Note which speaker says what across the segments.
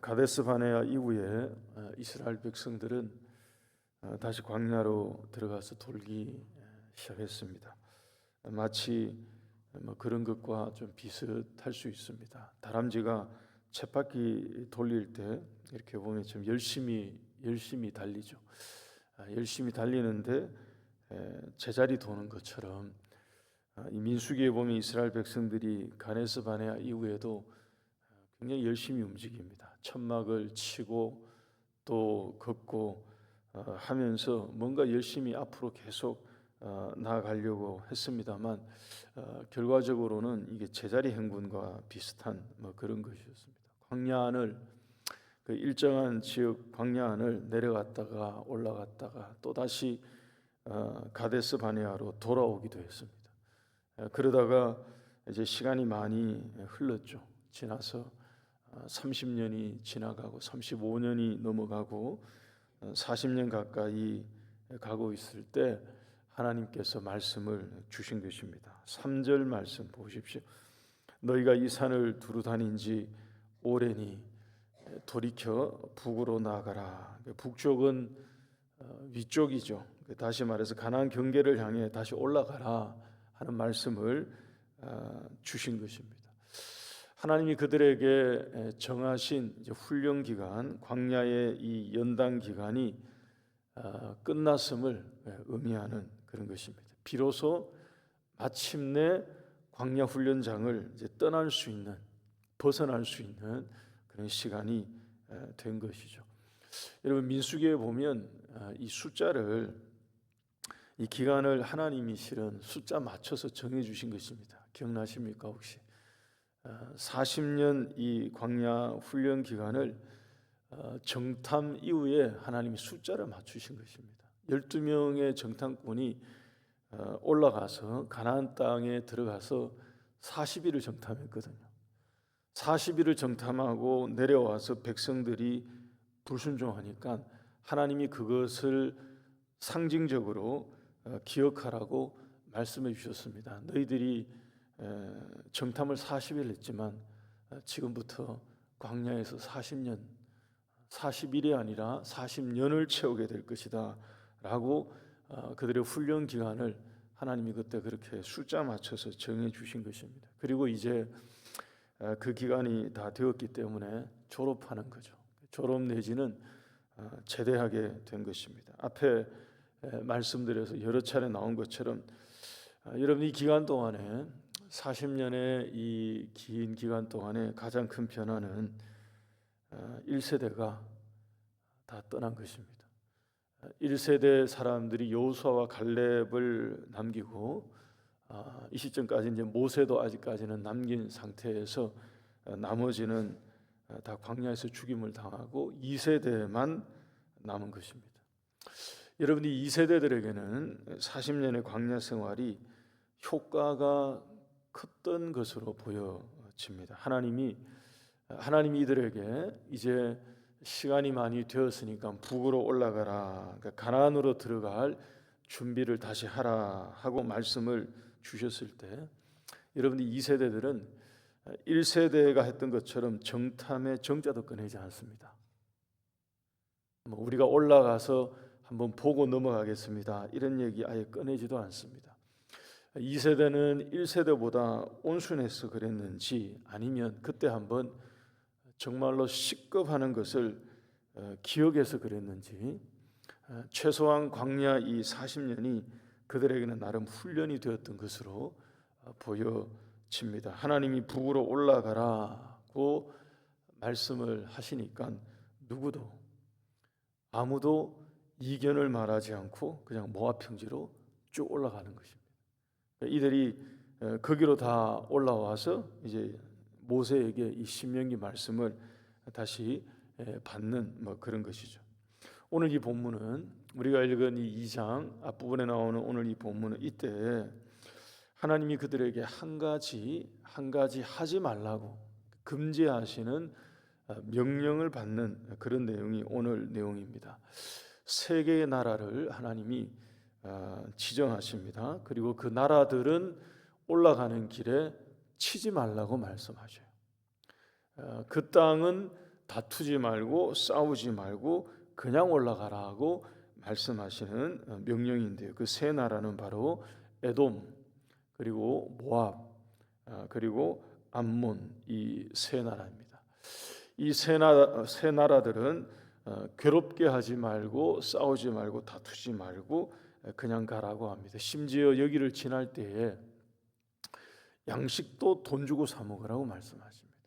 Speaker 1: 가데스 바네아 이후에 어, 이스라엘 백성들은 어, 다시 광야로 들어가서 돌기 시작했습니다. 마치 뭐 그런 것과 좀 비슷할 수 있습니다. 다람쥐가 쳇바퀴 돌릴 때 이렇게 보면 좀 열심히 열심히 달리죠. 아, 열심히 달리는데 에, 제자리 도는 것처럼 아, 이 민수기에 보면 이스라엘 백성들이 가네스 바네아 이후에도 굉장히 열심히 움직입니다. 천막을 치고 또 걷고 어, 하면서 뭔가 열심히 앞으로 계속 어, 나아가려고 했습니다만 어, 결과적으로는 이게 제자리 행군과 비슷한 뭐 그런 것이었습니다. 광야안을 그 일정한 지역 광야안을 내려갔다가 올라갔다가 또 다시 어, 가데스 바네아로 돌아오기도 했습니다. 어, 그러다가 이제 시간이 많이 흘렀죠. 지나서 30년이 지나가고 35년이 넘어가고 40년 가까이 가고 있을 때 하나님께서 말씀을 주신 것입니다. 3절 말씀 보십시오. 너희가 이 산을 두루 다닌 지 오래니 돌이켜 북으로 나아가라. 북쪽은 어, 위쪽이죠. 다시 말해서 가나안 경계를 향해 다시 올라가라 하는 말씀을 어, 주신 것입니다. 하나님이 그들에게 정하신 훈련 기간, 광야의 이 연단 기간이 어, 끝났음을 의미하는 그런 것입니다. 비로소 마침내 광야 훈련장을 이제 떠날 수 있는, 벗어날 수 있는 그런 시간이 된 것이죠. 여러분 민수기에 보면 어, 이 숫자를 이 기간을 하나님이 실은 숫자 맞춰서 정해 주신 것입니다. 기억나십니까 혹시? 40년 이 광야 훈련 기간을 어, 정탐 이후에 하나님이 숫자를 맞추신 것입니다. 12명의 정탐꾼이 어, 올라가서 가나안 땅에 들어가서 40일을 정탐했거든요. 40일을 정탐하고 내려와서 백성들이 불순종하니까 하나님이 그것을 상징적으로 어, 기억하라고 말씀해 주셨습니다. 너희들이 정탐을 40일 했지만 어, 지금부터 광야에서 40년 40일이 아니라 40년을 채우게 될 것이다 라고 어, 그들의 훈련 기간을 하나님이 그때 그렇게 숫자 맞춰서 정해 주신 것입니다. 그리고 이제 어, 그 기간이 다 되었기 때문에 졸업하는 거죠. 졸업 내지는 제대하게 된 것입니다. 앞에 말씀드려서 여러 차례 나온 것처럼 여러분 이 기간 동안에 40년의 이 긴 기간 동안에 가장 큰 변화는 1세대가 어, 다 떠난 것입니다. 1세대 사람들이 여호수아와 갈렙을 남기고 어, 이 시점까지 이제 모세도 아직까지는 남긴 상태에서 어, 나머지는 다 광야에서 죽임을 당하고 2세대만 남은 것입니다. 여러분이 2세대들에게는 40년의 광야 생활이 효과가 컸던 것으로 보여집니다. 하나님이 하나님이 이들에게 이제 시간이 많이 되었으니까 북으로 올라가라. 그러니까 가나안으로 들어갈 준비를 다시 하라 하고 말씀을 주셨을 때 여러분이 이 세대들은 1세대가 했던 것처럼 정탐의 정자도 꺼내지 않습니다. 뭐 우리가 올라가서 한번 보고 넘어가겠습니다. 이런 얘기 아예 꺼내지도 않습니다. 2세대는 1세대보다 온순해서 그랬는지 아니면 그때 한번 정말로 식겁하는 것을 어, 기억해서 그랬는지 어, 최소한 광야 이 40년이 그들에게는 나름 훈련이 되었던 것으로 어, 보여집니다. 하나님이 북으로 올라가라고 말씀을 하시니까 누구도 아무도 이견을 말하지 않고 그냥 모압 평지로 쭉 올라가는 것입니다. 이들이 어, 거기로 다 올라와서 이제 모세에게 이 신명기 말씀을 다시 받는 뭐 그런 것이죠. 오늘 이 본문은 우리가 읽은 이 2장 앞부분에 나오는 오늘 이 본문은 이때 하나님이 그들에게 한 가지 한 가지 하지 말라고 금지하시는 어, 명령을 받는 그런 내용이 오늘 내용입니다. 세 개의 나라를 하나님이 어, 지정하십니다. 그리고 그 나라들은 올라가는 길에 치지 말라고 말씀하셔요. 어, 그 땅은 다투지 말고 싸우지 말고 그냥 올라가라고 말씀하시는 어, 명령인데요. 그 세 나라는 바로 에돔 그리고 모압 아, 그리고 암몬 이 세 나라입니다. 이 세 나라 세 나라들은 어, 괴롭게 하지 말고 싸우지 말고 다투지 말고 그냥 가라고 합니다. 심지어 여기를 지날 때에 양식도 돈 주고 사 먹으라고 말씀하십니다.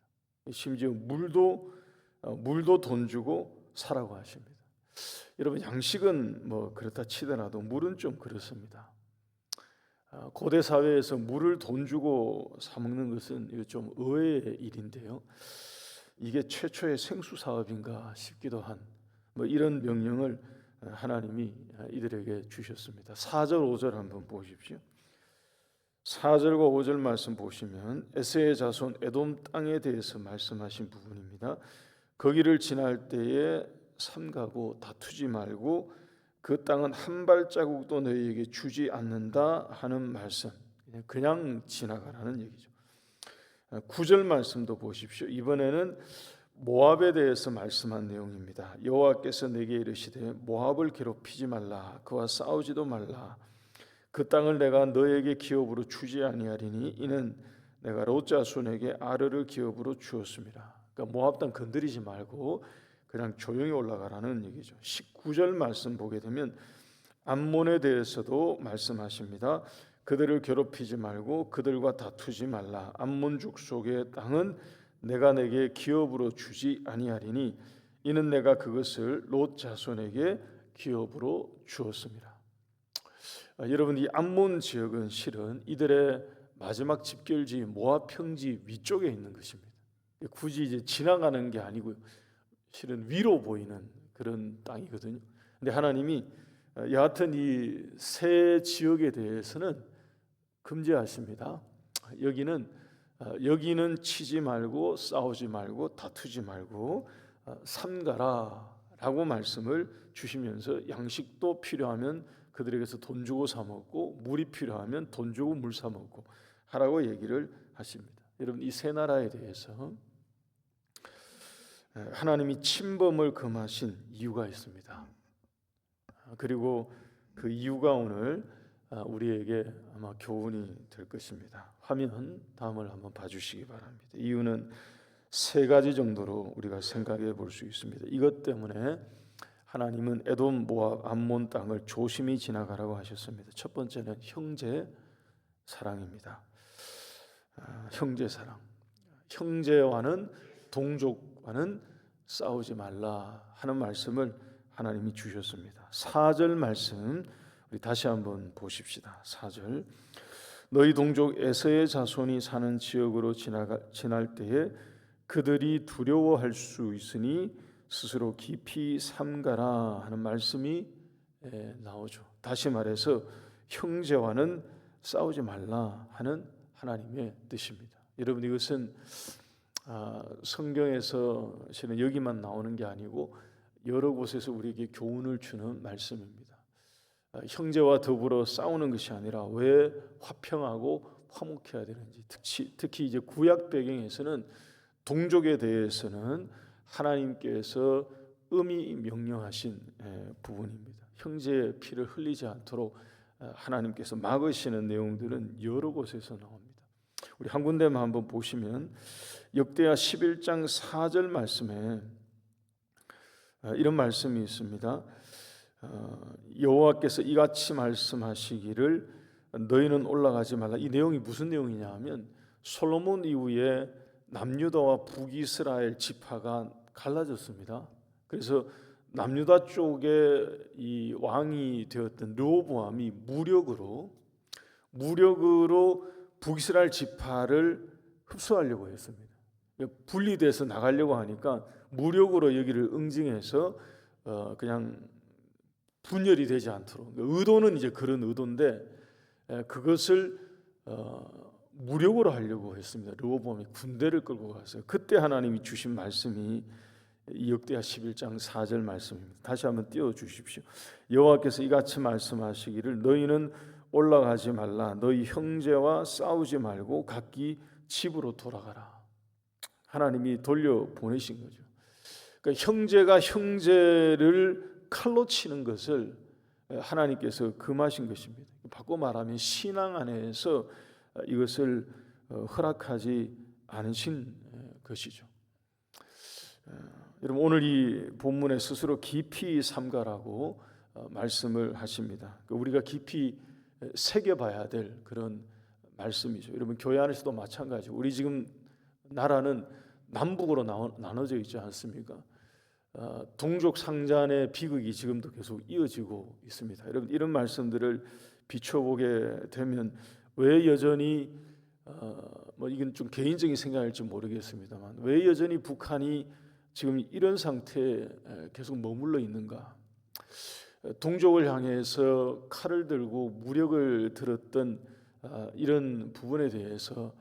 Speaker 1: 심지어 물도 어, 물도 돈 주고 사라고 하십니다. 여러분 양식은 뭐 그렇다 치더라도 물은 좀 그렇습니다. 아, 고대 사회에서 물을 돈 주고 사 먹는 것은 좀 의외의 일인데요. 이게 최초의 생수 사업인가 싶기도 한 뭐 이런 명령을 하나님이 이들에게 주셨습니다. 4절 5절 한번 보십시오. 4절과 5절 말씀 보시면 에세의 자손 에돔 땅에 대해서 말씀하신 부분입니다. 거기를 지날 때에 삼가고 다투지 말고 그 땅은 한 발자국도 너희에게 주지 않는다 하는 말씀. 그냥 지나가라는 얘기죠. 9절 말씀도 보십시오. 이번에는 모압에 대해서 말씀한 내용입니다. 여호와께서 내게 이르시되 모압을 괴롭히지 말라 그와 싸우지도 말라 그 땅을 내가 너에게 기업으로 주지 아니하리니 이는 내가 롯 자손에게 아르를 기업으로 주었습니다. 그러니까 모압 땅 건드리지 말고 그냥 조용히 올라가라는 얘기죠. 19절 말씀 보게 되면 암몬에 대해서도 말씀하십니다. 그들을 괴롭히지 말고 그들과 다투지 말라. 암몬 족속의 땅은 내가 내게 기업으로 주지 아니하리니 이는 내가 그것을 롯 자손에게 기업으로 주었습니다. 아, 여러분 이 암몬 지역은 실은 이들의 마지막 집결지 모압 평지 위쪽에 있는 것입니다. 굳이 이제 지나가는 게 아니고요. 실은 위로 보이는 그런 땅이거든요. 근데 하나님이 어, 여하튼 이 세 지역에 대해서는 금지하십니다. 여기는 어, 여기는 치지 말고 싸우지 말고 다투지 말고 어, 삼가라라고 말씀을 주시면서 양식도 필요하면 그들에게서 돈 주고 사 먹고 물이 필요하면 돈 주고 물 사 먹고 하라고 얘기를 하십니다. 여러분 이 세 나라에 대해서 하나님이 침범을 금하신 이유가 있습니다. 그리고 그 이유가 오늘 아, 우리에게 아마 교훈이 될 것입니다. 화면 다음을 한번 봐주시기 바랍니다. 이유는 세 가지 정도로 우리가 생각해 볼 수 있습니다. 이것 때문에 하나님은 에돔, 모압, 암몬 땅을 조심히 지나가라고 하셨습니다. 첫 번째는 형제 사랑입니다. 아, 형제 사랑. 형제와는 동족과는 싸우지 말라 하는 말씀을 하나님이 주셨습니다. 4절 말씀 우리 다시 한번 보십시다. 4절 너희 동족 에서의 자손이 사는 지역으로 지나가, 지날 때에 그들이 두려워할 수 있으니 스스로 깊이 삼가라 하는 말씀이 예, 나오죠. 다시 말해서 형제와는 싸우지 말라 하는 하나님의 뜻입니다. 여러분 이것은 아, 성경에서 실은 여기만 나오는 게 아니고 여러 곳에서 우리에게 교훈을 주는 말씀입니다. 아, 형제와 더불어 싸우는 것이 아니라 왜 화평하고 화목해야 되는지 특히, 특히 이제 구약 배경에서는 동족에 대해서는 하나님께서 음이 명령하신 부분입니다. 형제의 피를 흘리지 않도록 하나님께서 막으시는 내용들은 여러 곳에서 나옵니다. 우리 한 군데만 한번 보시면 역대하 11장 4절 말씀에 어, 이런 말씀이 있습니다. 어, 여호와께서 이같이 말씀하시기를 너희는 올라가지 말라. 이 내용이 무슨 내용이냐 하면 솔로몬 이후에 남유다와 북이스라엘 지파가 갈라졌습니다. 그래서 남유다 쪽에 이 왕이 되었던 르호보암이 무력으로 무력으로 북이스라엘 지파를 흡수하려고 했습니다. 분리돼서 나가려고 하니까 무력으로 여기를 응징해서 어 그냥 분열이 되지 않도록 의도는 이제 그런 의도인데 그것을 어 무력으로 하려고 했습니다. 르호보암이 군대를 끌고 가서 그때 하나님이 주신 말씀이 역대하 11장 4절 말씀입니다. 다시 한번 띄워 주십시오. 여호와께서 이같이 말씀하시기를 너희는 올라가지 말라 너희 형제와 싸우지 말고 각기 집으로 돌아가라. 하나님이 돌려 보내신 거죠. 그러니까 형제가 형제를 칼로 치는 것을 하나님께서 금하신 것입니다. 바꿔 말하면 신앙 안에서 이것을 어, 허락하지 않으신 것이죠. 어, 여러분 오늘 이 본문에 스스로 깊이 삼가라고 어, 말씀을 하십니다. 그러니까 우리가 깊이 새겨봐야 될 그런 말씀이죠. 여러분 교회 안에서도 마찬가지. 우리 지금 나라는 남북으로 나눠져 있지 않습니까? 어, 동족 상잔의 비극이 지금도 계속 이어지고 있습니다. 여러분 이런 말씀들을 비춰보게 되면 왜 여전히 어, 뭐 이건 좀 개인적인 생각일지 모르겠습니다만 왜 여전히 북한이 지금 이런 상태에 계속 머물러 있는가? 동족을 향해서 칼을 들고 무력을 들었던 어, 이런 부분에 대해서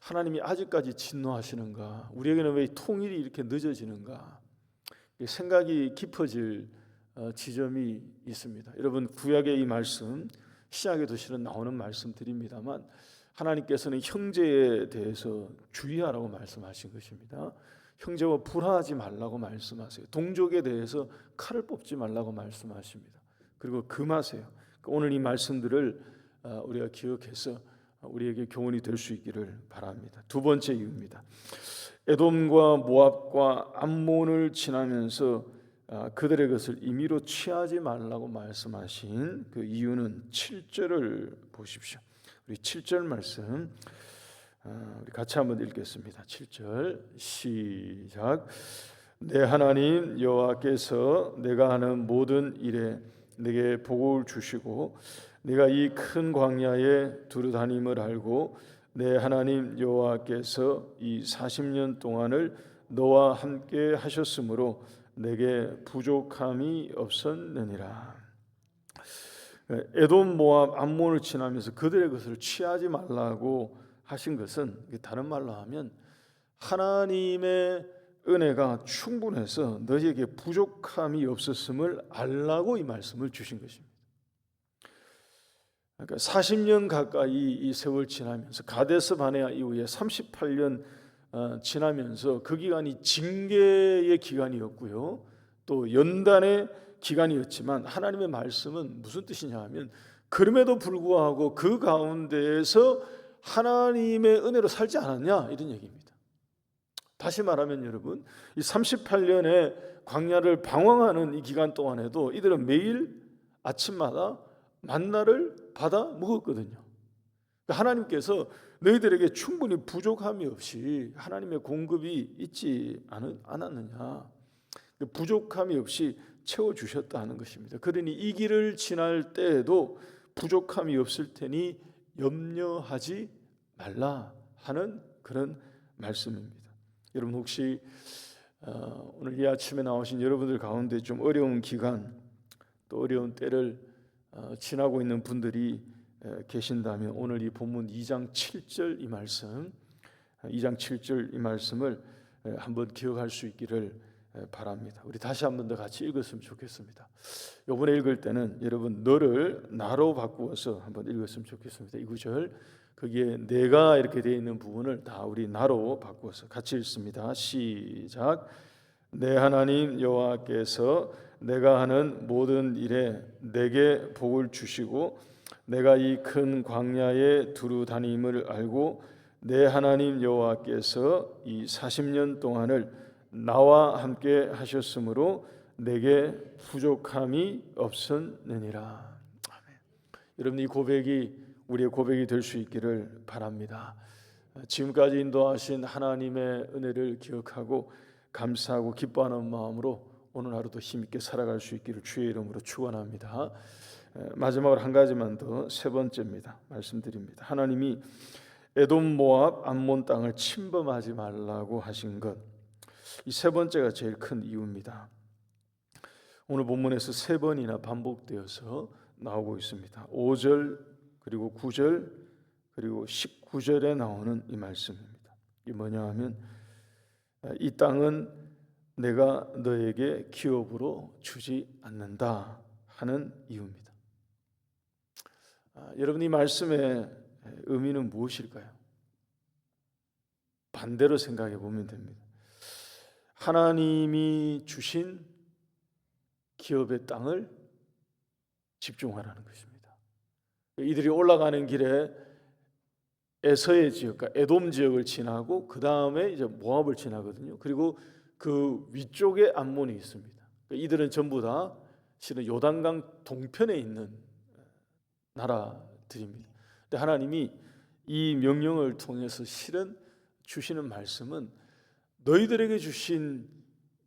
Speaker 1: 하나님이 아직까지 진노하시는가? 우리에게는 왜 통일이 이렇게 늦어지는가? 생각이 깊어질 어, 지점이 있습니다. 여러분 구약의 이 말씀 시작에도 실은 나오는 말씀드립니다만 하나님께서는 형제에 대해서 주의하라고 말씀하신 것입니다. 형제와 불화하지 말라고 말씀하세요. 동족에 대해서 칼을 뽑지 말라고 말씀하십니다. 그리고 금하세요. 오늘 이 말씀들을 어, 우리가 기억해서 우리에게 교훈이 될 수 있기를 바랍니다. 두 번째 이유입니다. 에돔과 모압과 암몬을 지나면서 아, 그들의 것을 임의로 취하지 말라고 말씀하신 그 이유는 7절을 보십시오. 우리 7절 말씀 아, 우리 같이 한번 읽겠습니다. 7절 시작. 내 하나님 여호와께서 내가 하는 모든 일에 내게 복을 주시고 내가 이 큰 광야에 두루 다님을 알고 내 하나님 여호와께서 이 40년 동안을 너와 함께 하셨으므로 내게 부족함이 없었느니라. 에돔 모압 암몬을 지나면서 그들의 것을 취하지 말라고 하신 것은 다른 말로 하면 하나님의 은혜가 충분해서 너희에게 부족함이 없었음을 알라고 이 말씀을 주신 것입니다. 그러니까 40년 가까이 이 세월 지나면서 가데스 바네아 이후에 38년 어, 지나면서 그 기간이 징계의 기간이었고요. 또 연단의 기간이었지만 하나님의 말씀은 무슨 뜻이냐 하면 그럼에도 불구하고 그 가운데에서 하나님의 은혜로 살지 않았냐 이런 얘기입니다. 다시 말하면 여러분 이 38년의 광야를 방황하는 이 기간 동안에도 이들은 매일 아침마다 만나를 받아 먹었거든요. 그러니까 하나님께서 너희들에게 충분히 부족함이 없이 하나님의 공급이 있지 않았느냐. 그 부족함이 없이 채워 주셨다 하는 것입니다. 그러니 이 길을 지날 때에도 부족함이 없을 테니 염려하지 말라 하는 그런 말씀입니다. 여러분 혹시 어, 오늘 이 아침에 나오신 여러분들 가운데 좀 어려운 기간 또 어려운 때를 어, 지나고 있는 분들이 계신다면 오늘 이 본문 2장 7절 이 말씀 2장 7절 이 말씀을 한번 기억할 수 있기를 바랍니다. 우리 다시 한 번 더 같이 읽었으면 좋겠습니다. 이번에 읽을 때는 여러분 너를 나로 바꾸어서 한번 읽었으면 좋겠습니다. 이 구절 거기에 내가 이렇게 되어 있는 부분을 다 우리 나로 바꾸어서 같이 읽습니다. 시작. 내 하나님 여호와께서 내가 하는 모든 일에 내게 복을 주시고 내가 이 큰 광야에 두루 다님을 알고 내 하나님 여호와께서 이 40년 동안을 나와 함께 하셨으므로 내게 부족함이 없었느니라. 아멘. 여러분 이 고백이 우리의 고백이 될 수 있기를 바랍니다. 지금까지 인도하신 하나님의 은혜를 기억하고 감사하고 기뻐하는 마음으로 오늘 하루도 힘있게 살아갈 수 있기를 주의 이름으로 축원합니다. 마지막으로 한 가지만 더 세 번째입니다. 말씀드립니다. 하나님이 에돔 모압 암몬 땅을 침범하지 말라고 하신 것. 이 세 번째가 제일 큰 이유입니다. 오늘 본문에서 세 번이나 반복되어서 나오고 있습니다. 5절 그리고 9절 그리고 19절에 나오는 이 말씀입니다. 이 뭐냐 하면 이 땅은 내가 너에게 기업으로 주지 않는다 하는 이유입니다. 아, 여러분 이 말씀의 의미는 무엇일까요? 반대로 생각해 보면 됩니다. 하나님이 주신 기업의 땅을 집중하라는 것입니다. 이들이 올라가는 길에 에서의 지역과 에돔 지역을 지나고 그 다음에 이제 모압을 지나거든요. 그리고 그 위쪽에 암몬이 있습니다. 이들은 전부 다 실은 요단강 동편에 있는 나라들입니다. 근데 하나님이 이 명령을 통해서 실은 주시는 말씀은 너희들에게 주신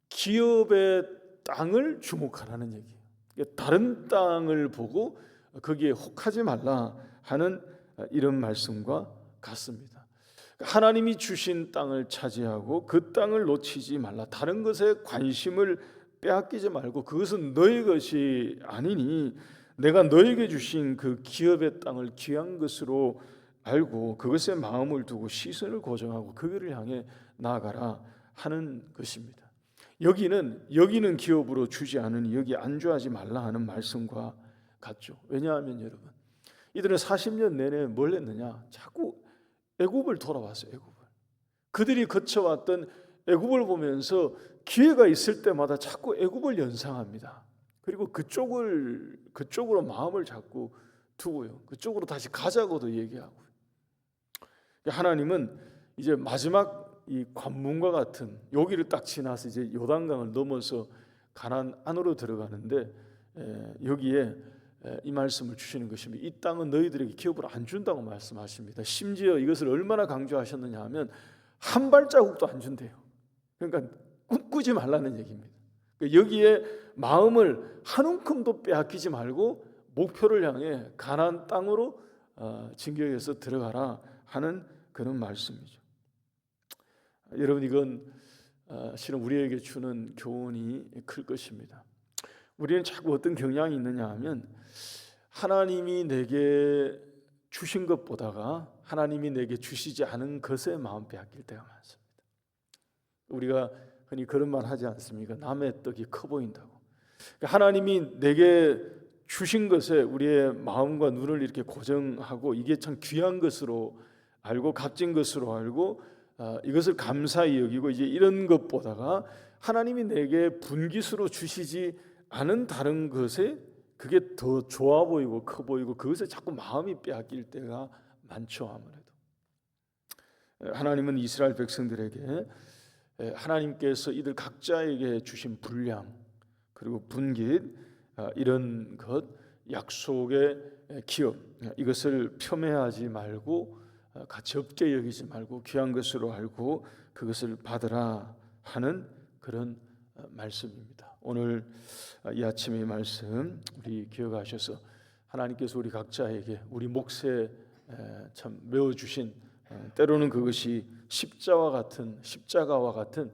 Speaker 1: 기업의 땅을 주목하라는 얘기예요. 그러니까 다른 땅을 보고 거기에 혹하지 말라 하는 이런 말씀과 같습니다. 하나님이 주신 땅을 차지하고 그 땅을 놓치지 말라. 다른 것에 관심을 빼앗기지 말고 그것은 너희 것이 아니니 내가 너에게 주신 그 기업의 땅을 귀한 것으로 알고 그것에 마음을 두고 시선을 고정하고 그 길을 향해 나아가라 하는 것입니다. 여기는 여기는 기업으로 주지 않으니 여기 안주하지 말라 하는 말씀과 같죠. 왜냐하면 여러분 이들은 40년 내내 뭘 했느냐? 자꾸 애굽을 돌아왔어요. 애굽을. 그들이 거쳐왔던 애굽을 보면서 기회가 있을 때마다 자꾸 애굽을 연상합니다. 그리고 그쪽을 그쪽으로 마음을 자꾸 두고요. 그쪽으로 다시 가자고도 얘기하고. 하나님은 이제 마지막 이 관문과 같은 여기를 딱 지나서 이제 요단강을 넘어서 가난 안으로 들어가는데 에, 여기에 에, 이 말씀을 주시는 것입니다. 이 땅은 너희들에게 기업을 안 준다고 말씀하십니다. 심지어 이것을 얼마나 강조하셨느냐 하면 한 발자국도 안 준대요. 그러니까 꿈꾸지 말라는 얘기입니다. 그러니까 여기에 마음을 한 움큼도 빼앗기지 말고 목표를 향해 가난 땅으로 어, 진격해서 들어가라 하는 그런 말씀이죠. 여러분 이건 어, 실은 우리에게 주는 교훈이 클 것입니다. 우리는 자꾸 어떤 경향이 있느냐 하면 하나님이 내게 주신 것보다가 하나님이 내게 주시지 않은 것에 마음 빼앗길 때가 많습니다. 우리가 흔히 그런 말 하지 않습니까? 남의 떡이 커 보인다고. 그러니까 하나님이 내게 주신 것에 우리의 마음과 눈을 이렇게 고정하고 이게 참 귀한 것으로 알고 값진 것으로 알고 아, 이것을 감사히 여기고 이제 이런 것보다가 하나님이 내게 분기수로 주시지 않은 다른 것에 그게 더 좋아 보이고 커 보이고 그것에 자꾸 마음이 빼앗길 때가 많죠 아무래도 하나님은 이스라엘 백성들에게 하나님께서 이들 각자에게 주신 분량 그리고 분깃 아, 이런 것 약속의 기업 이것을 폄훼하지 말고 어, 가치 없게 여기지 말고 귀한 것으로 알고 그것을 받으라 하는 그런 어, 말씀입니다. 오늘 어, 이 아침의 말씀 우리 기억하셔서 하나님께서 우리 각자에게 우리 몫에 참 메워 주신 때로는 그것이 십자와 같은 십자가와 같은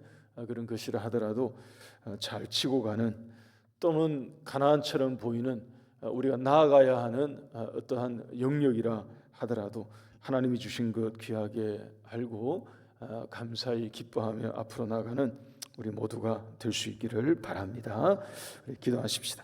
Speaker 1: 그런 것이라 하더라도 잘 치고 가는 또는 가나안처럼 보이는 우리가 나아가야 하는 어떠한 영역이라 하더라도 하나님이 주신 것 귀하게 알고 아, 감사히 기뻐하며 앞으로 나가는 우리 모두가 될 수 있기를 바랍니다. 기도하십시다.